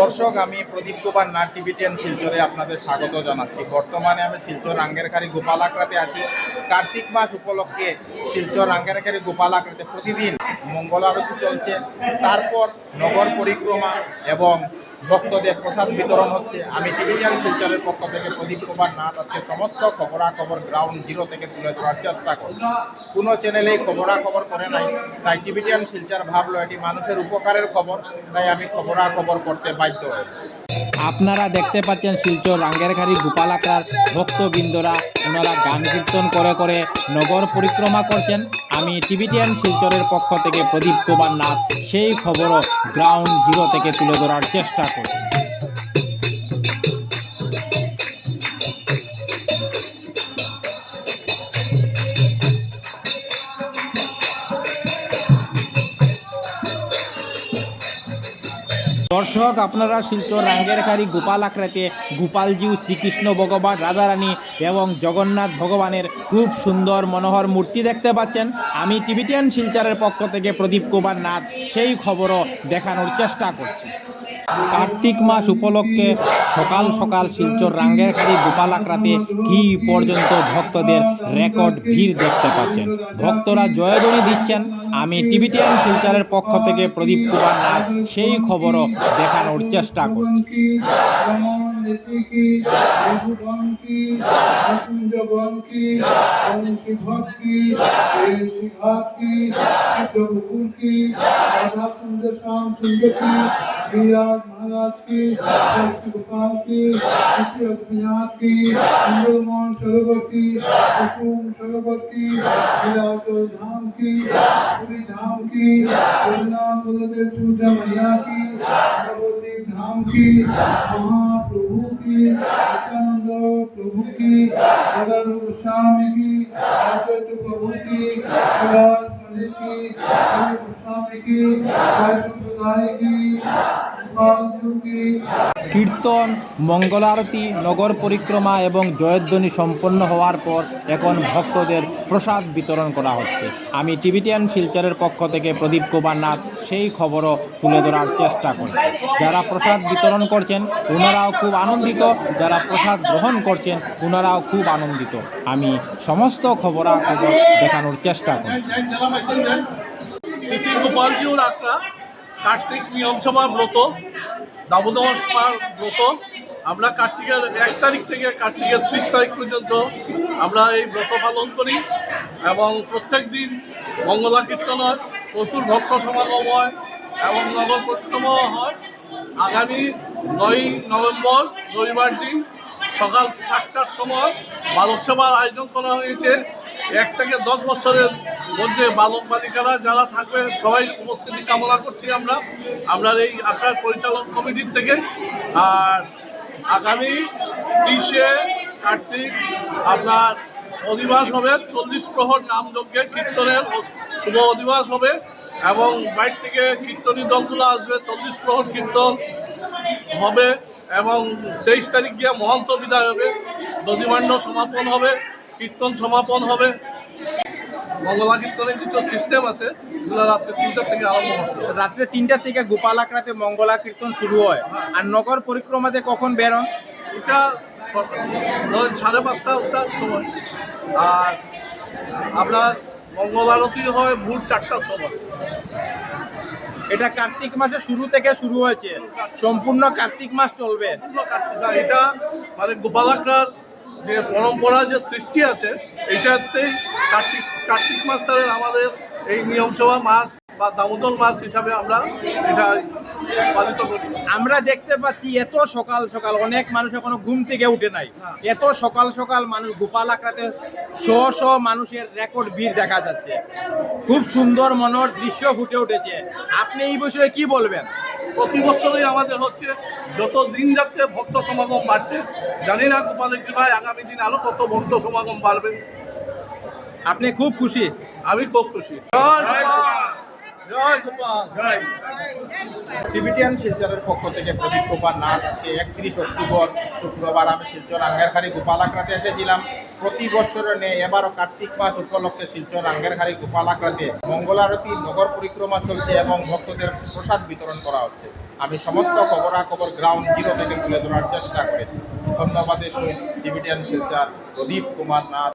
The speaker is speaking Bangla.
দর্শক, আমি Pradip Kumar, nut TV ten শিলচরে আপনাদের স্বাগত জানাচ্ছি। বর্তমানে আমি শিলচর আঙ্গেরকারী গোপাল আক্রাতে আছি। কার্তিক মাস উপলক্ষে শিলচর রাঙ্গেরখারি গোপাল আখড়াতে প্রতিদিন মঙ্গল আরতি চলছে। তারপর নগর পরিক্রমা এবং ভক্তদের প্রসাদ বিতরণ হচ্ছে। আমি টিভি টেন শিলচরের পক্ষ থেকে প্রদীপ কুমার নাথ আজকে সমস্ত খবরাখবর গ্রাউন্ড জিরো থেকে তুলে ধরার চেষ্টা করি কোনো চ্যানেলেই খবরাখবর করে নাই, তাই টিভি টেন শিলচর ভাবলো এটি মানুষের উপকারের খবর, তাই আমি খবরাখবর করতে বাধ্য আপনারা দেখতে পাচ্ছেন শিলচর রাঙ্গেরখারি গোপালাকার ভক্তবৃন্দরা ওনারা গান কীর্তন করে করে নগর পরিক্রমা করছেন। আমি টিভিটিয়ান শিলচরের পক্ষ থেকে প্রদীপ কুমার নাথ সেই খবরও গ্রাউন্ড জিরো থেকে তুলে ধরার চেষ্টা করি দর্শক, আপনারা শিলচর রাঙ্গেরখারি গোপাল আখড়াতে গোপালজিউ শ্রীকৃষ্ণ ভগবান রাধারানী এবং জগন্নাথ ভগবানের খুব সুন্দর মনোহর মূর্তি দেখতে পাচ্ছেন। আমি টিভিটিয়ান শিলচরের পক্ষ থেকে প্রদীপ কুমার নাথ সেই খবরও দেখানোর চেষ্টা করছি। কার্তিক মাস উপলক্ষে সকাল সকাল শিলচর রাঙ্গেরখারি গোপাল আখড়াতে কি পর্যন্ত ভক্তদের রেকর্ড ভিড় দেখতে পাচ্ছেন। ভক্তরা জয়ধ্বনি দিচ্ছেন। আমি টিভিটিয়ান শিলচরের পক্ষ থেকে প্রদীপ কুমার নাথ সেই খবরও দেখানোর চেষ্টা করছি। गिरिराज महाराज की भक्ति गोपाल की भक्ति रघुनाथ की इंद्रमान सरोवर की कुसुम सरोवर की गिरावल धाम की, पूरी धाम की वृंदावन गुरुदेव पूजा मैया की नवदीप धाम की, महाप्रभु की, नित्यानंद प्रभु की सदर गोस्वामी की अद्वैत प्रभु की सदा की स्वामी की की কীর্তন, মঙ্গলারতি, নগর পরিক্রমা এবং জয়ধ্বনি সম্পন্ন হওয়ার পর এখন ভক্তদের প্রসাদ বিতরণ করা হচ্ছে। আমি টিভিটিয়ান শিলচরের পক্ষ থেকে প্রদীপ কুমার নাথ, সেই খবরও তুলে ধরার চেষ্টা করি যারা প্রসাদ বিতরণ করছেন ওনারাও খুব আনন্দিত। যারা প্রসাদ গ্রহণ করছেন ওনারাও খুব আনন্দিত। আমি সমস্ত খবরাখবর দেখানোর চেষ্টা করি কার্তিক নিয়মসভা ব্রত দামোদর সভার ব্রত। আমরা কার্তিকের এক তারিখ থেকে কার্তিকের ত্রিশ তারিখ পর্যন্ত আমরা এই ব্রত পালন করি এবং প্রত্যেক দিন মঙ্গলা কীর্তন হয়, প্রচুর ভক্ত সমাগম হয় এবং নগর পরিক্রমাও হয়। আগামী নয় নভেম্বর, রবিবার দিন সকাল সাতটার সময় বালক সেবার আয়োজন করা হয়েছে। এক থেকে দশ বছরের মধ্যে বালক বালিকারা যারা থাকবে, সবাই উপস্থিতি কামনা করছি আমরা। আমরা এই আপনার পরিচালক কমিটির থেকে। আর আগামী ত্রিশে কার্তিক আপনার অধিবাস হবে, চল্লিশ প্রহর নামযজ্ঞের কীর্তনের শুভ অধিবাস হবে এবং বাইর থেকে কীর্তনী দলগুলো আসবে, চল্লিশ প্রহর কীর্তন হবে এবং তেইশ তারিখ গিয়ে মহন্ত বিদায় হবে দধিমান্য সমাপন হবে। কীর্তন সমাপন হবে। মঙ্গলা কীর্তনের কিছু সিস্টেম আছে যেগুলো রাত্রে তিনটার থেকে আরম্ভ হবে। রাত্রে তিনটা থেকে গোপাল আখড়াতে মঙ্গলা কীর্তন শুরু হয়। আর নগর পরিক্রমাতে কখন বেরোন এটা ধরেন সাড়ে পাঁচটা পাঁচটার সময়। আর আপনার মঙ্গল আরতি হয় ভোর চারটার সময়। এটা কার্তিক মাসের শুরু থেকে শুরু হয়েছে। সম্পূর্ণ কার্তিক মাস চলবে। এটা মানে গোপালাকার যে পরম্পরা যে সৃষ্টি আছে এইটাতেই কার্তিক কার্তিক মাসটার আমাদের এই নিয়মসভা মাস বা দামোদর মাস হিসাবে আমরা এটা পালিত করি। আমরা দেখতে পাচ্ছি এত সকাল সকাল অনেক মানুষ এখনও ঘুম থেকে উঠে নাই। এত সকাল সকাল মানুষ গোপাল আখড়াতে শ শ মানুষের রেকর্ড ভিড় দেখা যাচ্ছে। খুব সুন্দর মনোর দৃশ্য ফুটে উঠেছে। আপনি এই বিষয়ে কি বলবেন? প্রতি বছরই আমাদের হচ্ছে যত দিন যাচ্ছে ভক্ত সমাগম বাড়ছে। জানি না গোপালের কৃপায় আগামী দিন আরও কত ভক্ত সমাগম বাড়বে। আপনি খুব খুশি? আমি খুব খুশি। টিবিটিয়ান শিলচরের পক্ষ থেকে প্রদীপ কুমার নাথ আজকে একত্রিশ অক্টোবর শুক্রবার। আমি শিলচর আঙ্গারখানি গোপাল আখড়াতে এসেছিলাম। প্রতি বছরের নেই এবারও কার্তিক মাস উপলক্ষে শিলচর আঙ্গেরহারি গোপাল মঙ্গল মঙ্গলারতি নগর পরিক্রমা চলছে এবং ভক্তদের প্রসাদ বিতরণ করা হচ্ছে। আমি সমস্ত খবরাখবর গ্রাউন্ড জিরো থেকে তুলে ধরার চেষ্টা করেছি। ধন্যবাদের সহিত টিভিটিয়ান শিলচর প্রদীপ কুমার নাথ।